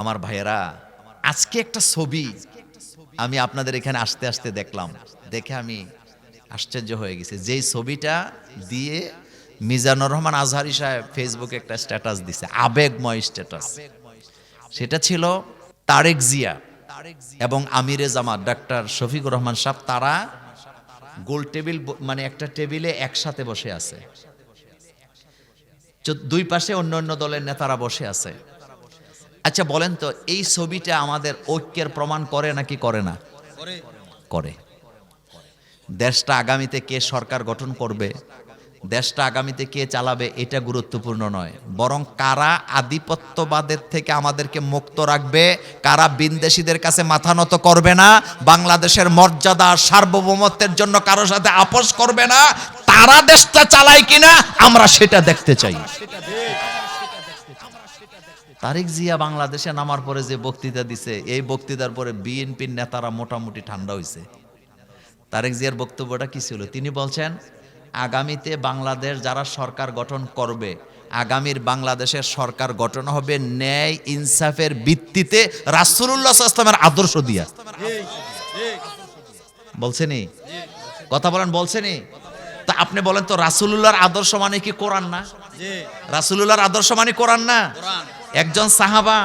আমার ভাইয়েরা, আজকে একটা ছবি আমি আপনাদের এখানে আসতে আসতে দেখলাম। দেখে আমি আশ্চর্য হয়ে গেছি। যেই ছবিটা দিয়ে মিজানুর রহমান আজহারি সাহেব ফেসবুকে একটা স্ট্যাটাস দিছে, আবেগময় স্ট্যাটাস সেটা ছিল তারেক জিয়া এবং আমিরে জামাত। ডাক্তার শফিকুর রহমান সাহেব, তারা গোল টেবিল মানে একটা টেবিলে একসাথে বসে আছে। দুই পাশে অন্য অন্য দলের নেতারা বসে আছে। আচ্ছা বলেন তো এই ছবিটা আমাদের ঐক্যের প্রমাণ করে নাকি করে না? করে। দেশটা আগামীতে কে সরকার গঠন করবে? দেশটা আগামীতে কে চালাবে এটা গুরুত্বপূর্ণ নয়। বরং কারা আধিপত্যবাদের থেকে আমাদেরকে মুক্ত রাখবে কারা বিনদেশীদের কাছে মাথা নত করবে না বাংলাদেশের মর্যাদা সার্বভৌমত্বের জন্য কারোর সাথে আপোষ করবে না তারা দেশটা চালায় কিনা আমরা সেটা দেখতে চাই। তারেক জিয়া বাংলাদেশে নামার পরে যে বক্তৃতা দিছে, এই বক্তৃতার পরে বিএনপির নেতারা মোটামুটি ঠান্ডা হয়েছে তারেক জিয়ার বক্তব্যটা কি ছিল? তিনি বলছেন, আগামীতে বাংলাদেশ যারা সরকার গঠন করবে, আগামীর বাংলাদেশের সরকার গঠন হবে ন্যায় ইনসাফের ভিত্তিতে রাসূলুল্লাহ ইসলামের আদর্শ দিয়া। বলছেনি কথা বলেন বলছেনি তা আপনি বলেন তো, রাসূলুল্লাহর আদর্শ মানে কি কোরআন না? রাসূলুল্লাহর আদর্শ মানে কোরআন না? একজন সাহাবা,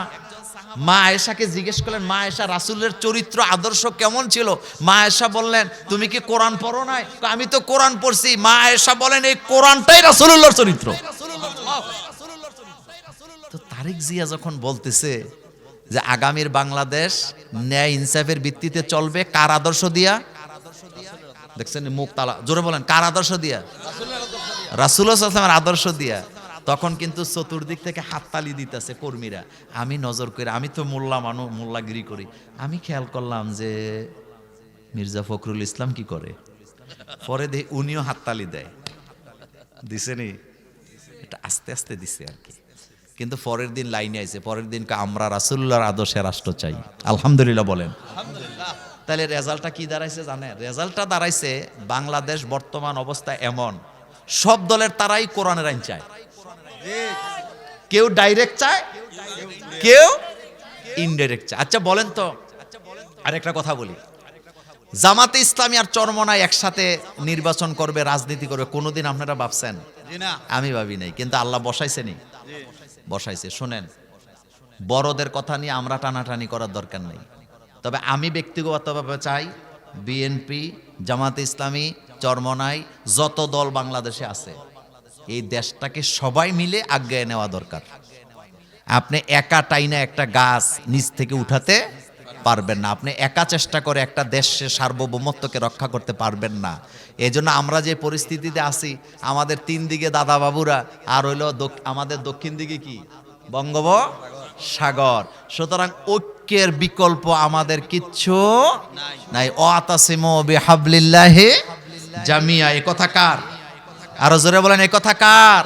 মা আয়েশাকে জিজ্ঞেস করলেন, মা আয়েশা, রাসূলের চরিত্র, আদর্শ কেমন ছিল? মা আয়েশা বললেন, তুমি কি কোরআন পড়ো নাই? আমি তো কোরআন পড়ছি। মা আয়েশা বলেন, এই কোরআনটাই রাসূলুল্লাহর চরিত্র। তো তারেক জিয়া যখন বলতেছে যে আগামীর বাংলাদেশ ন্যায় ইনসাফের ভিত্তিতে চলবে, কার আদর্শ দিয়া? দেখছেন মুখ তালা জোরে বলেন, কার আদর্শ দিয়া? রাসুলের আদর্শ দিয়া। তখন কিন্তু চতুর্দিক থেকে হাততালি দিতেছে কর্মীরা। আমি নজর করে আমি তো মোল্লা মানু মোল্লাগিরি করি। আমি খেয়াল করলাম যে মির্জা ফখরুল ইসলাম কি করে? পরে দেখি উনিও হাততালি দেয়। দিছেনি এটা আস্তে আস্তে দিছে আর কি। কিন্তু পরের দিন লাইনে আইছে। পরের দিন কা আমরা রাসুল্লাহর আদর্শে রাষ্ট্র চাই। আলহামদুলিল্লাহ বলেন। তাহলে রেজাল্টটা কি দাঁড়াইছে জানেন? রেজাল্টটা দাঁড়াইছে বাংলাদেশ বর্তমান অবস্থা এমন। সব দলের তারাই কোরআনের আইন চায়। কেউ ডাইরেক্ট চায় কেউ ইনডাইরেক্ট চায়। আচ্ছা বলেন তো আরেকটা কথা বলি। জামাতে ইসলামী আর চরমনায় একসাথে নির্বাচন করবে রাজনীতি করবে কোনোদিন আপনারা ভাবছেন? আমি ভাবি নাই কিন্তু আল্লাহ বসাইছেনি বসাইছে শোনেন বড়দের কথা নিয়ে আমরা টানাটানি করার দরকার নেই। তবে আমি ব্যক্তিগতভাবে চাই বিএনপি জামাতে ইসলামী চরমনাই যত দল বাংলাদেশে আছে এই দেশটাকে সবাই মিলে আজ্ঞায় নেওয়া দরকার। আপনি একা টাইনা একটা গাছ নিচ থেকে উঠাতে পারবেন না। আপনি একা চেষ্টা করে একটা দেশের সার্বভৌমত্বকে রক্ষা করতে পারবেন না। এই জন্য আমরা যে পরিস্থিতিতে আছি, আমাদের তিন দিকে দাদা বাবুরা, আর হইল আমাদের দক্ষিণ দিকে কি? বঙ্গব সাগর সুতরাং ঐক্যের বিকল্প আমাদের কিচ্ছু নাই। ও আতাসিমো বিহাবলিল্লাহি জামিয়া। এ কথা কার? আরও জোরে বলেন, এই কথা কার?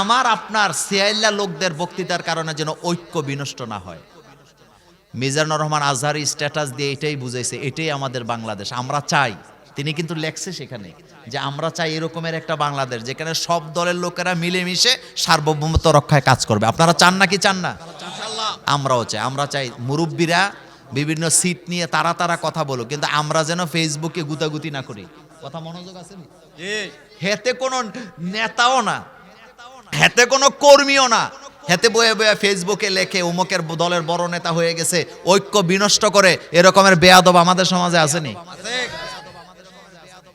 আমার, আপনার, সিয়াইল্লা লোকদের বক্তৃতার কারণে যেন ঐক্য বিনষ্ট না হয়। মিজানুর রহমান আজহারি স্ট্যাটাস দিয়ে এটাই বুঝাইছে, এটাই আমাদের বাংলাদেশ, আমরা চাই। তিনি কিন্তু লেখছে সেখানে যে, আমরা চাই এরকমের একটা বাংলাদেশ যেখানে সব দলের লোকেরা মিলেমিশে সার্বভৌমত্ব রক্ষায় কাজ করবে। আপনারা চান না কি চান না? আমরাও চাই, আমরা চাই মুরব্বীরা বিভিন্ন সিট নিয়ে তারা তারা কথা বলুক, কিন্তু আমরা যেন ফেসবুকে গুতাগুতি না করি। কথা মনোযোগ আছে নি? হেতে কোনো নেতাও না। হেতে কোনো কর্মীও না। হেতে বয়ে বয়ে ফেসবুকে লেখে উমকের দলের বড় নেতা হয়ে গেছে ঐক্য বিনষ্ট করে এরকমের বেয়াদব আমাদের সমাজে আসেনি?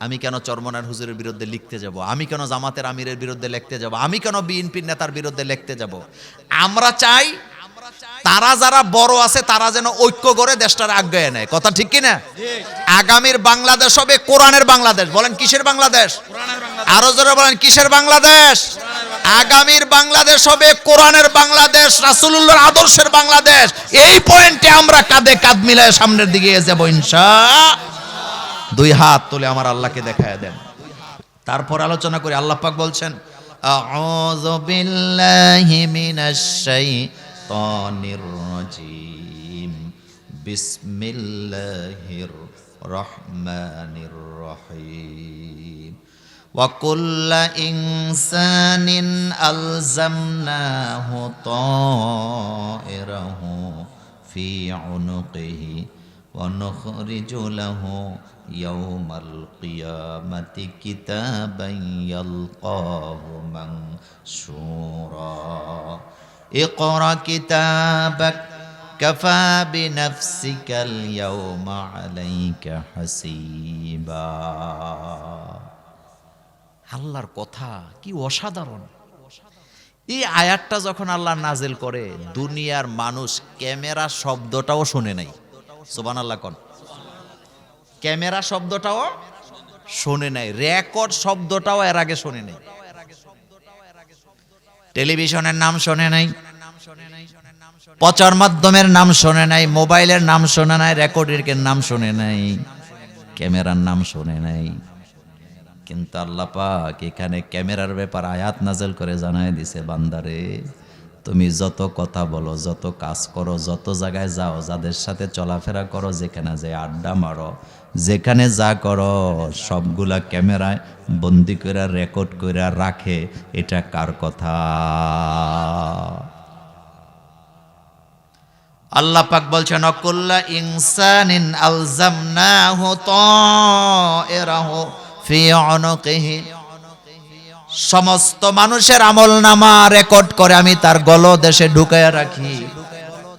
আমি কেন চরমনার হুজুরের বিরুদ্ধে লিখতে যাব? আমি কেন জামাতের আমিরের বিরুদ্ধে লিখতে যাব? আমি কেন বিএনপির নেতার বিরুদ্ধে লিখতে যাব? আমরা চাই তারা যারা বড় আছে, তারা যেন ঐক্য করে দেশটার আজ্ঞায় নেয়। কথা ঠিক কিনা? আগামীর বাংলাদেশ হবে কোরআনের বাংলাদেশ। বলেন, কিসের বাংলাদেশ? আরও জোরে বলেন, কিসের বাংলাদেশ? আগামীর বাংলাদেশ হবে কোরআনের বাংলাদেশ, রাসূলুল্লাহর আদর্শের বাংলাদেশ। এই পয়েন্টে আমরা কাঁধে কাঁধ মিলায় সামনের দিকে যাব ইনশা দুই হাত তুলে আমার আল্লাহকে দেখায় দেন। তারপর আলোচনা করি। আল্লাহ পাক বলছেন, আউযু বিল্লাহি মিনাশ শাইতানির الشيطان الرجيم. بسم الله الرحمن الرحيم. وكل إنسان ألزمناه طائره في عنقه ونخرج له يوم القيامة كتابا يلقاه منشورا. اقرأ كتابك كفى بنفسك اليوم عليك حسيبا আল্লাহর কথা কি অসাধারণ এই আয়াতটা যখন আল্লাহ নাজেল করে দুনিয়ার মানুষ ক্যামেরা শব্দটাও শুনে নাই সোবান আল্লাহ কন ক্যামেরা শব্দটাও শোনে নাই রেকর্ড শব্দটাও এর আগে শোনে নাই টেলিভিশনের নাম শোনে নাই, প্রচার মাধ্যমের নাম শোনে নাই, মোবাইলের নাম শোনে নাই রেকর্ডের নাম শোনে নাই, ক্যামেরার নাম শোনে নাই। কিন্তু আল্লাহ পাক এখানে ক্যামেরার ব্যাপার আয়াত নাজেল করে জানায় দিছে, বান্দারে, তুমি যত কথা বলো, যত কাজ করো, যত জায়গায় যাও, যাদের সাথে চলাফেরা করো, যেখানে যে আড্ডা মারো যেখানে যা করো, সবগুলা ক্যামেরায় বন্দি করে রেকর্ড করে রাখে, এটা কার কথা? আল্লাহ পাক বলছেন, অকুল্লা ইনসানিন আলজামনাহু তায়রাহু ফি উনুকিহি সমস্ত মানুষের আমল নামা রেকর্ড করে আমি তার গল দেশে ঢুকায়া রাখি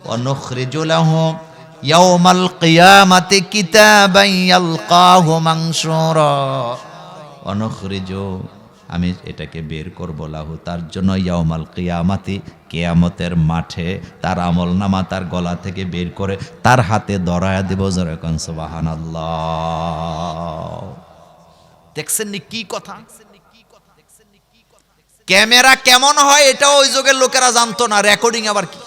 অনুখরিজুলাহু ইয়াউমাল কিয়ামাতি কিতাবান ইয়ালকাহু মানশুরা অনুখরিজু, আমি এটাকে বের করব লাহু, তার জন্য ইয়াউমাল কিয়ামাতি, কেয়ামতের মাঠে তার আমল নামা তার গলা থেকে বের করে তার হাতে দরায়া দেব যেরকম সুবহানাল্লাহ। দেখছেন কি কথা? ক্যামেরা কেমন হয় এটাও ওই যুগের লোকেরা জানতো না, রেকর্ডিং আবার কি?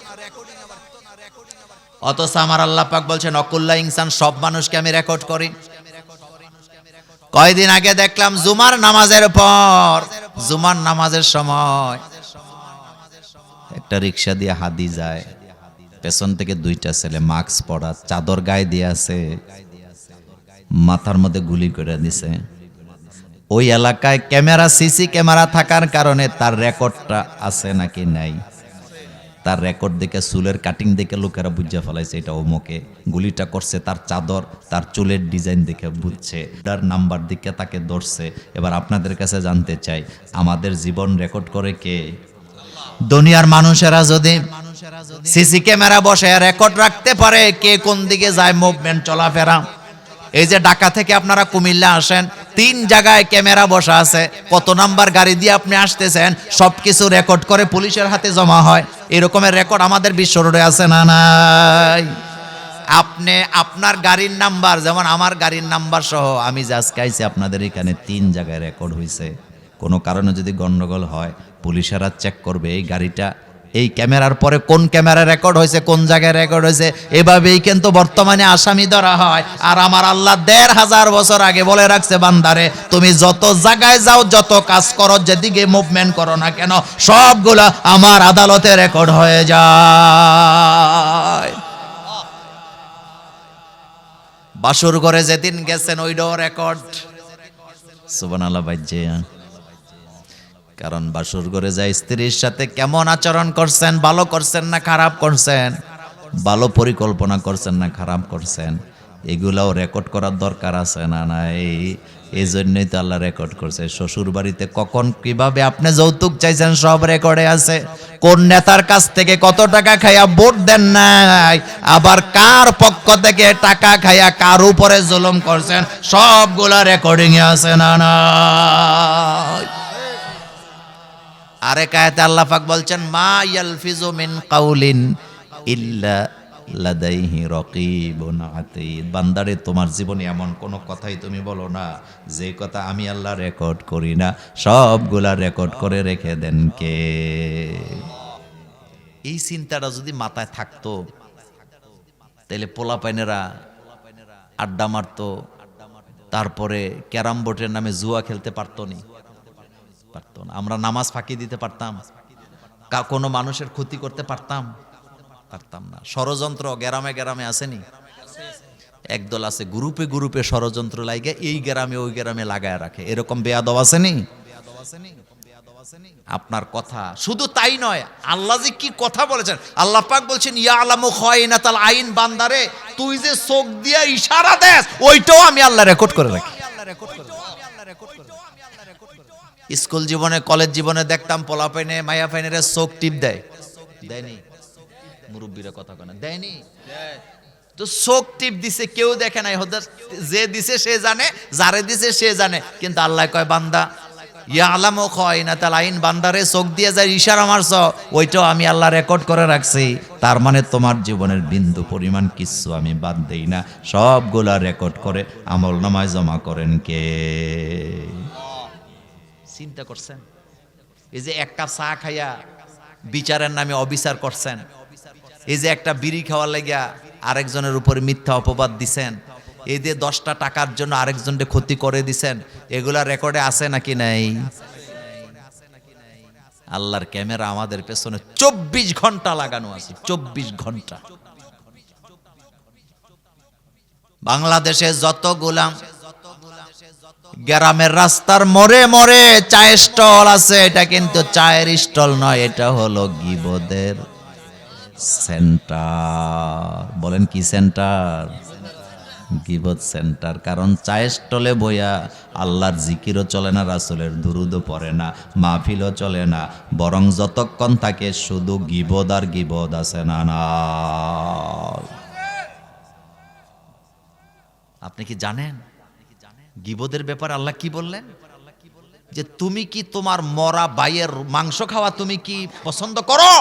অথচ আমার আল্লাহ পাক বলছেন, অকুল্লা ইনসান, সব মানুষকে আমি রেকর্ড করি। কয়দিন আগে দেখলাম জুমার নামাজের পর, জুমার নামাজের সময় একটা রিক্সা দিয়ে হাদি যায়। পেছন থেকে দুইটা ছেলে মাস্ক পরা, চাদর গায়ে দিয়ে আছে, মাথার মধ্যে গুলি করে দিছে। ওই এলাকায় ক্যামেরা, সিসি ক্যামেরা থাকার কারণে তার রেকর্ডটা আছে নাকি নাই? তার রেকর্ড দেখে, চুলের কাটিং দেখে লোকেরা বুঝে ফেলাইছে, এটা অমুকে। গুলিটা করছে, তার চাদর, তার চুলের ডিজাইন দেখে বুঝছে। তার নাম্বার দিকে তাকে ধরছে। এবার আপনাদের কাছে জানতে চাই, আমাদের জীবন রেকর্ড করে কে? দুনিয়ার মানুষেরা যদি সিসি ক্যামেরা বসে রেকর্ড রাখতে পারে, কে কোন দিকে যায় মুভমেন্ট চলাফেরা? এই যে ঢাকা থেকে আপনারা কুমিল্লা আসেন, তিন জায়গায় ক্যামেরা বসা আছে, কত নাম্বার গাড়ি দিয়ে আপনি আসতেছেন, সবকিছু রেকর্ড করে পুলিশের হাতে জমা হয়। এরকমের রেকর্ড আমাদের বিশ্ব রোডে আছে না নাই? আপনি, আপনার গাড়ির নাম্বার, যেমন আমার গাড়ির নাম্বার সহ, আমি যে আজকে আপনাদের এখানে তিন জায়গায় রেকর্ড হয়েছে কোনো কারণে যদি গন্ডগোল হয়, পুলিশেরা চেক করবে এই গাড়িটা এই ক্যামেরার পরে কোন ক্যামেরা রেকর্ড হয়েছে, কোন জায়গায় রেকর্ড হয়েছে, এভাবেই কিন্তু বর্তমানে আসামি ধরা হয়। আর আমার আল্লাহ দেড় হাজার বছর আগে বলে রাখছে, বান্দারে, তুমি যত জায়গায় যাও, যত কাজ করো, যেদিকে মুভমেন্ট করো না কেন, সবগুলা আমার আদালতে রেকর্ড হয়ে যায়। বাসুর ঘরে যেদিন গেছেন ওইটাও রেকর্ড। সুবান আল্লাহ বাজ্যে কারণ বাসুর ঘরে যায় স্ত্রীর সাথে কেমন আচরণ করছেন, ভালো করছেন না খারাপ করছেন? ভালো পরিকল্পনা করছেন না খারাপ করছেন? এগুলাও রেকর্ড করার দরকার আছে না না এই জন্যই তো আল্লাহ রেকর্ড করছে। শ্বশুর বাড়িতে কখন কীভাবে আপনি যৌতুক চাইছেন সব রেকর্ডে আছে। কোন নেতার কাছ থেকে কত টাকা খাইয়া ভোট দেন নাই? আবার কার পক্ষ থেকে টাকা খাইয়া কার উপরে জুলুম করছেন? সবগুলা রেকর্ডিং এ আছে না না আরে কায়াতে আল্লাহ পাক বলছেন, মা ইয়ালফিজু মিন কাউলিন ইল্লা লাদাইহি রাকিবুন আতীদ। বান্দারে, তোমার জীবনে এমন কোনো কথাই তুমি বলো না, যে কথা আমি আল্লাহ রেকর্ড করি না। সবগুলা রেকর্ড করে রেখে দেন কে? এই চিন্তাটা যদি মাথায় থাকতো, তাহলে পোলা পাইনেরা আড্ডা মারতো, তারপরে ক্যারাম বোর্ডের নামে জুয়া খেলতে পারতো নি। পারতো না। আমরা নামাজ ফাঁকি দিতে পারতাম। কোনো মানুষের ক্ষতি করতে পারতাম। পারতাম না। ষড়যন্ত্র গ্রামে গ্রামে আসেনি। একদল আছে, গ্রুপে গ্রুপে ষড়যন্ত্র লাগে এই গ্রামে ওই গ্রামে লাগায় রাখে। এরকম বেয়াদব আসেনি? আপনার কথা শুধু তাই নয়, আল্লাহ যে কি কথা বলেছেন? আল্লাহ পাক বলছেন ইয়া আলামু খায়নাতাল আইন, বান্দারে, তুই যে চোখ দিয়া ইশারা দেস, ওইটাও আমি আল্লাহ রেকর্ড করে রাখি। স্কুল জীবনে, কলেজ জীবনে দেখতাম পোলা পাইনে মায়া পাইনের চোখ টিপ দেয়। দেয়নি? মুরব্বীরা কথা কেন দেয়নি? তো চোখ টিপ দিছে, কেউ দেখে নাই। হতে যে দিছে সে জানে, যারে দিছে সে জানে। কিন্তু আল্লাহ কয়, বান্দা, ইয়া আলামও কয় না তাহলে আইন বান্দারে চোখ দিয়ে যায়, ইশারা মারছ। ওইটাও আমি আল্লাহ রেকর্ড করে রাখছি। তার মানে তোমার জীবনের বিন্দু পরিমাণ কিচ্ছু আমি বাদ দেই না। সবগুলা রেকর্ড করে আমল নামায় জমা করেন কে? চিন্তা করছেন? এই যে এক কাপ চা খাইয়া বিচারের নামে অবিচার করছেন, এই যে একটা বিড়ি খাওয়ার লাগিয়া আরেকজনের উপরে মিথ্যা অপবাদ দিছেন, এই যে দশটা টাকার জন্য আরেকজনকে ক্ষতি করে দিছেন, এগুলা রেকর্ডে আছে নাকি নাই? আল্লাহর ক্যামেরা আমাদের পেছনে চব্বিশ ঘণ্টা লাগানো আছে, চব্বিশ ঘণ্টা। বাংলাদেশে যত গোলাম গ্রামের রাস্তার মোড়ে মোড়ে চায়ের স্টল আছে, এটা কিন্তু চায়ের স্টল নয়, এটা হলো গিবদের সেন্টার। বলেন কি সেন্টার? গিবত সেন্টার, কারণ চায়ের স্টলে বইয়া আল্লাহর জিকিরও চলে না, রাসুলের দুরুদও পড়ে না, মাহফিলও চলে না, বরং যতক্ষণ থাকে শুধু গিবদ আর গিবদ আছে না না। আপনি কি জানেন? গিবদের ব্যাপারে আল্লাহ কি বললেন? যে তুমি কি তোমার মরা বাইয়ের মাংস খাওয়া তুমি কি পছন্দ করো?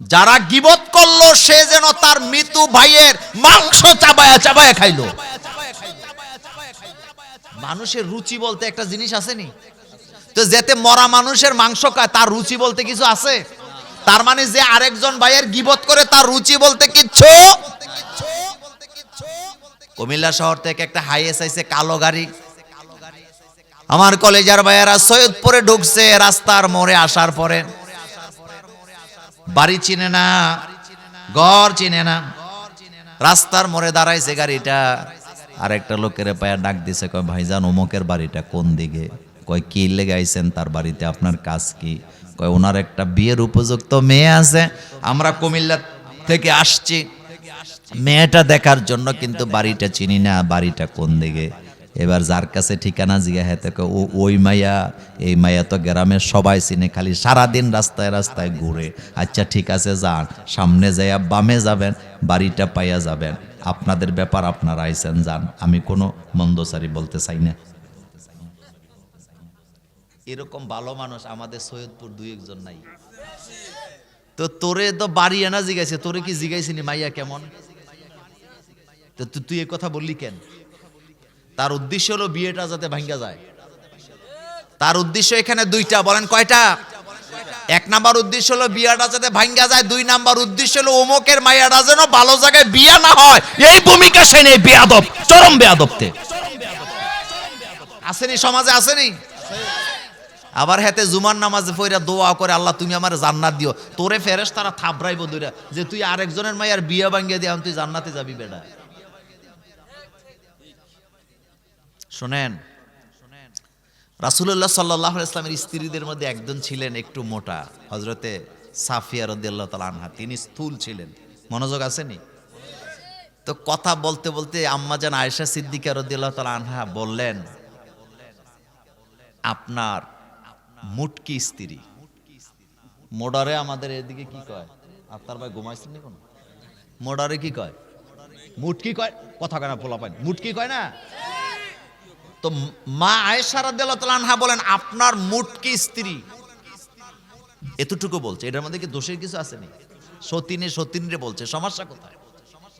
যারা গিবত করল, সে যেন তার মৃত্যু ভাইয়ের মাংস চাবায়া চাবায়া খাইলো। মানুষের রুচি বলতে একটা জিনিস আসেনি? তো যেতে মরা মানুষের মাংস খায়, তার রুচি বলতে কিছু আছে? তার মানে যে আরেকজন ভাইয়ের গিবত করে, তার রুচি বলতে কিচ্ছু কুমিল্লা শহর থেকে একটা হাইএস আইছে কালো গাড়ি। আমার কলেজার ভাইয়েরা সৈয়দপুরে ঢুকছে, রাস্তার মোড়ে আসার পরে। বাড়ি চিনে না, ঘর চিনে না, রাস্তার মোড়ে দাঁড়াইছে গাড়িটা। আর একটা লোকের পায়ে ডাক দিছে, কয়, ভাইজান, অমুকের বাড়িটা কোন দিকে? কয়, কি লেগে আইছেন তার বাড়িতে? আপনার কাজ কি? কয়, ওনার একটা বিয়ের উপযুক্ত মেয়ে আছে। আমরা কুমিল্লা থেকে আসছি। মেয়েটা দেখার জন্য কিন্তু বাড়িটা চিনি না বাড়িটা কোন দিকে? এবার যার কাছে ঠিকানা হেতে কয়, ও ওই মাইয়া এই মাইয়া তো গ্রামের সবাই চিনে খালি সারাদিন রাস্তায় রাস্তায় ঘুরে। আচ্ছা ঠিক আছে যান। সামনে যাইয়া বামে যাবেন বাড়িটা পাইয়া যাবেন। আপনাদের ব্যাপার আপনারা আইসেন যান। আমি কোনো মন্দসারি বলতে চাই না। এরকম ভালো মানুষ আমাদের সৈয়দপুর দুই একজন নাই। তো তোরে তো বাড়ি এনা জিগাইছে তোরে কি জিগাইছিনি মাইয়া কেমন? তো তুই এই কথা বললি কেন? তার উদ্দেশ্য হলো বিয়েটা যাতে ভাঙ্গা যায়। তার উদ্দেশ্য এখানে দুইটা, বলেন কয়টা? এক নাম্বার উদ্দেশ্য হলো বিয়াটা যাতে ভাঙ্গা যায়। দুই নাম্বার উদ্দেশ্য হলো অমুকের মাইয়াটা যেন ভালো জায়গায় বিয়া না হয়। এই ভূমিকা সে নেই বেয়াদব, চরম বেয়াদবতে। আসেনি, সমাজে আসেনি? আবার হাতে জুমার নামাজে ফইরা দোয়া করে, আল্লাহ তুমি আমার জান্নাত দিও। তোরে ফেরেস তারা থাবরাইব দইরা যে তুই আরেকজনের মাইয়ার বিয়া ভাঙ্গিয়ে দিয়ে তুই জান্নাতে যাবি বেটা। শোনেন রাসুল্লাহ সাল্লাহ ইসলামের স্ত্রীদের মধ্যে একজন ছিলেন একটু মোটা হজরতে সাফিয়া রদিয়াল্লাহ তালা আনহা। তিনি স্থূল ছিলেন। মনোযোগ আসেনি? তো কথা বলতে বলতে আম্মাজান আয়েশা সিদ্দিকা রদিয়াল্লাহ তালা আনহা বললেন, আপনার মুটকি স্ত্রী, মোডারে আমাদের এদিকে কি কয়? আপনার ভাই ঘুমাইছেন কোনো? মোডারে কি কয়? মুটকি কয়? কথা কয় না পোলা পায় মুটকি কয় না? তো মা আয়েশা রাদিয়াল্লাহু বলেন, আপনার মুটকি স্ত্রী? এতটুকু বলছে। এটার মধ্যে কি দোষের কিছু আছে নি সতীনে সতীনরে বলছে, সমস্যা কোথায়?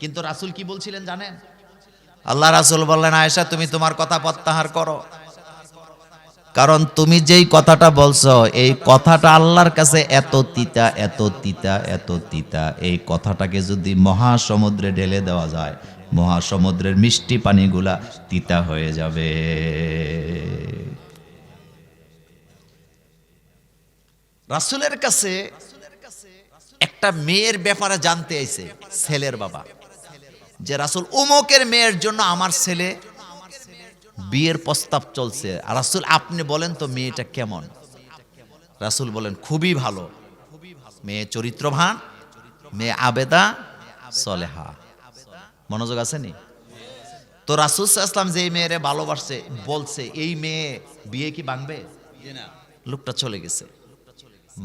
কিন্তু রাসূল কি বলছিলেন জানেন? আল্লাহ রাসূল বললেন, আয়েশা, তুমি তোমার কথা প্রত্যাহার করো। কারণ তুমি যেই কথাটা বলছো, এই কথাটা আল্লাহর কাছে এত তিতা এত তিতা এত তিতা। এই কথাটাকে যদি মহাসমুদ্রে ঢেলে দেওয়া যায় মহাসমুদ্রের মিষ্টি পানিগুলা তিতা হয়ে যাবে। রাসূলের কাছে একটা মেয়ের ব্যাপারে জানতে আইছে, ছেলের বাবা। যে রাসূল উমকের মেয়ের জন্য আমার ছেলে বিয়ের প্রস্তাব চলছে। আর রাসূল, আপনি বলেন তো মেয়েটা কেমন? রাসূল বলেন, খুবই ভালো। মেয়ে চরিত্রভান মেয়ে আবেদা, সলেহা। মনোযোগ আছে নি তো রাসুল ইসলাম যে মেয়েরে ভালোবাসছে বলছে এই মেয়ে বিয়ে কি ভাঙবে? লোকটা চলে গেছে।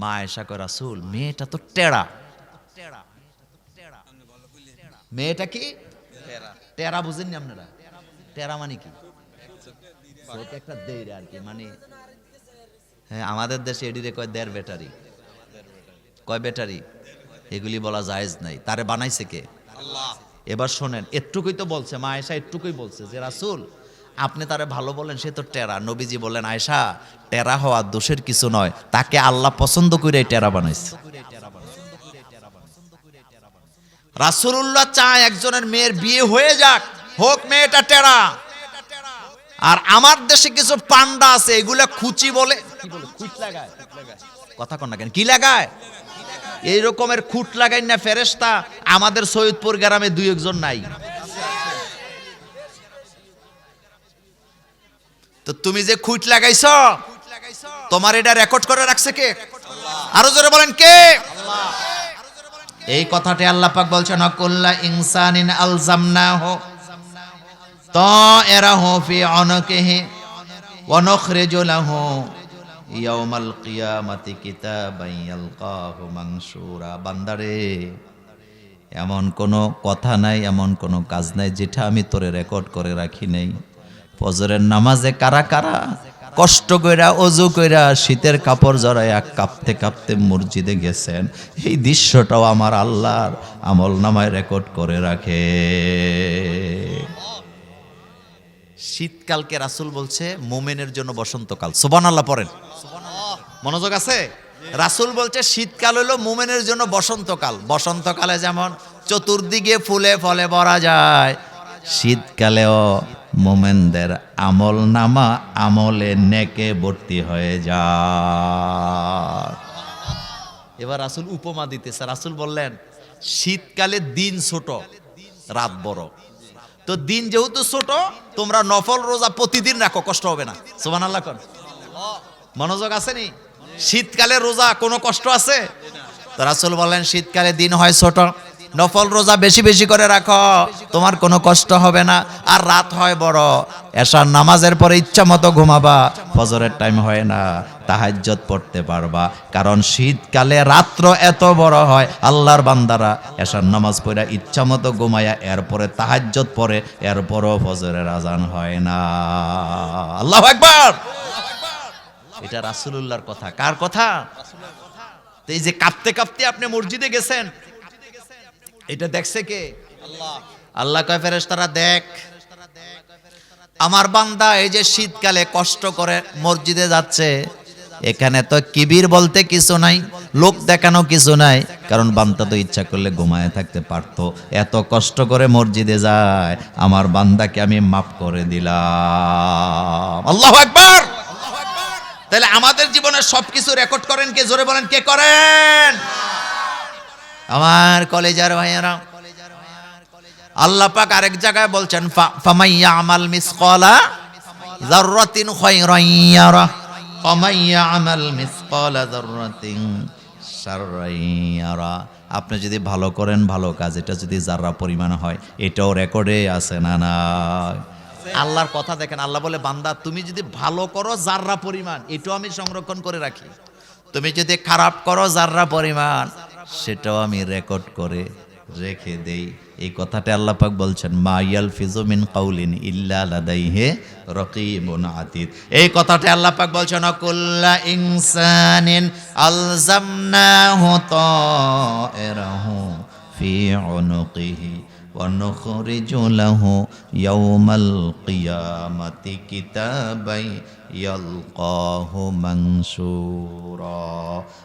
মা এসা করে রাসুল মেয়েটা তো টেরা। মেয়েটা কি? টেরা। বুঝেননি আপনারা? টেরা মানে কি? একটা দেয় আর কি মানে হ্যাঁ আমাদের দেশে এডিরে কয় দেড় ব্যাটারি। কয় ব্যাটারি? এগুলি বলা জায়েজ নাই। তারে বানাইছে কে? এবার শোনেন একটুকুই তো বলছে, মা আয়েশা একটুকুই বলছে যে, রাসূল, আপনি তারে ভালো বলেন, সে তো টেরা। নবীজি বলেন আয়েশা, টেরা হওয়া দোষের কিছু নয়, তাকে আল্লাহ পছন্দ করে টেরা বানাইছে। রাসূলুল্লাহ চায় একজনের মেয়ের বিয়ে হয়ে যাক, হোক মেয়েটা টেরা। আর আমার দেশে কিছু পান্ডা আছে, এগুলা খুচি বলে কথা কন না কেন, কি লাগায়? এই রকমের খুঁট লাগাই না ফেরেস্তা আমাদের সৈয়দপুর গ্রামে দুই একজন নাই। তো তুমি যে খুঁট লাগাইছ, তোমার এটা রেকর্ড করে রাখছে কে? আরও জোরে বলেন কে? এই কথাটি আল্লাহ পাক বলছেন অকুল্লা ইনসানিন আলজামনাহু তায়রাহু ফি উনকিহি ওয়া নুখরিজু লাহু। ইয়াউমাল কিয়ামাতি কিতাবান ইয়ালকাহু মানশুরা। বান্দারে, এমন কোনো কথা নাই, এমন কোনো কাজ নাই যেটা আমি তোরে রেকর্ড করে রাখি নাই। ফজরের নামাজে কারা কারা কষ্ট কইরা, অজু কইরা শীতের কাপড় জড়াইয়া কাঁপতে কাঁপতে মসজিদে গেছেন, এই দৃশ্যটাও আমার আল্লাহর আমল নামায় রেকর্ড করে রাখে। শীতকালকে রাসূল বলছে মোমেনের জন্য বসন্তকাল। সোবান আল্লাহ পড়েন মনোযোগ আছে? রাসূল বলছে শীতকাল হলো মোমেনের জন্য বসন্তকাল। বসন্তকালে যেমন চতুর্দিকে ফুলে ফলে ভরা যায় শীতকালেও মোমেনদের আমল নামা আমলে নেকে ভর্তি হয়ে যায়। এবার রাসূল উপমা দিতেছে। রাসূল বললেন শীতকালে দিন ছোট রাত বড়। তো দিন যেহেতু ছোট, তোমরা নফল রোজা প্রতিদিন রাখো, কষ্ট হবে না। সোমান আল্লাহ কর। মনোযোগ আছে নি? শীতকালে রোজা কোনো কষ্ট আছে? তো রাসুল বলেন শীতকালে দিন হয় ছোট। নফল রোজা বেশি বেশি করে রাখো। তোমার কোনো কষ্ট হবে না। আর রাত হয় বড়। এশার নামাজের পরে ইচ্ছা মতো ঘুমাবা। ফজরের টাইম হয় না। তাহাজ্জত পড়তে পারবা। কারণ শীতকালে রাত্র এত বড় হয়। আল্লাহর বান্দারা এশার নামাজ পড়া ইচ্ছা মতো ঘুমায়া এরপরে তাহাজ্জত পড়ে। এরপরও ফজরের আজান হয় না। আল্লাহ একবার এটা রাসূলুল্লাহর কথা। কার কথা? এই যে কাঁপতে কাঁপতে আপনি মসজিদে গেছেন এটা দেখছে কে? আল্লাহ কয়, ফেরেশতারা, দেখ। আমার বান্দা এই যে শীতকালে কষ্ট করে মসজিদে যাচ্ছে, এখানে তো কিবির বলতে কিছু নাই, লোক দেখানো কিছু নাই, কারণ বান্দা তো ইচ্ছা করলে ঘুমায় থাকতে পারতো। এত কষ্ট করে মসজিদে যায়, আমার বান্দাকে আমি মাফ করে দিলাম। আল্লাহ একবার তাহলে আমাদের জীবনে সবকিছু রেকর্ড করেন কে? জোরে বলেন, কে করেন? আমার কলেজার ভাইয়েরা আল্লাহ পাক আরেক জায়গায় বলছেন ফামাইয়া আমাল মিসকালা যাররাতিন খায়রান ইয়ারা। ফামাইয়া আমাল মিসকালা যাররাতিন শাররান ইয়ারা। আপনি যদি ভালো করেন, ভালো কাজ, এটা যদি যারা পরিমাণ হয়, এটাও রেকর্ডে আছে না না আল্লাহর কথা দেখেন, আল্লাহ বলে, বান্দা, তুমি যদি ভালো করো, যাররা পরিমাণ, এটাও আমি সংরক্ষণ করে রাখি। তুমি যদি খারাপ করো, যাররা পরিমাণ সেটাও আমি রেকর্ড করে রেখে দেই। এই কথাটা আল্লাহ পাক বলছেন, মা ইয়াল ফিজুমিন কাউলিন ইল্লা লাদাইহে রকিবুন এই কথাটা আল্লাহ পাক বলছেন, অকুল্লা ইনসানিন আলজামনাহু তায়রাহু ফি উনুকিহি। ونخرج له يوم القيامة كتابا يلقاه منشورا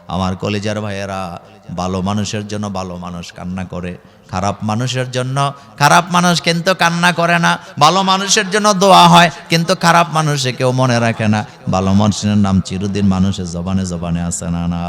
আমার কলেজার ভাইয়েরা ভালো মানুষের জন্য ভালো মানুষ কান্না করে খারাপ মানুষের জন্য খারাপ মানুষ কিন্তু কান্না করে না ভালো মানুষের জন্য দোয়া হয় কিন্তু খারাপ মানুষে কেউ মনে রাখে না ভালো মানুষের নাম চিরদিন মানুষের জবানে জবানে আসে না না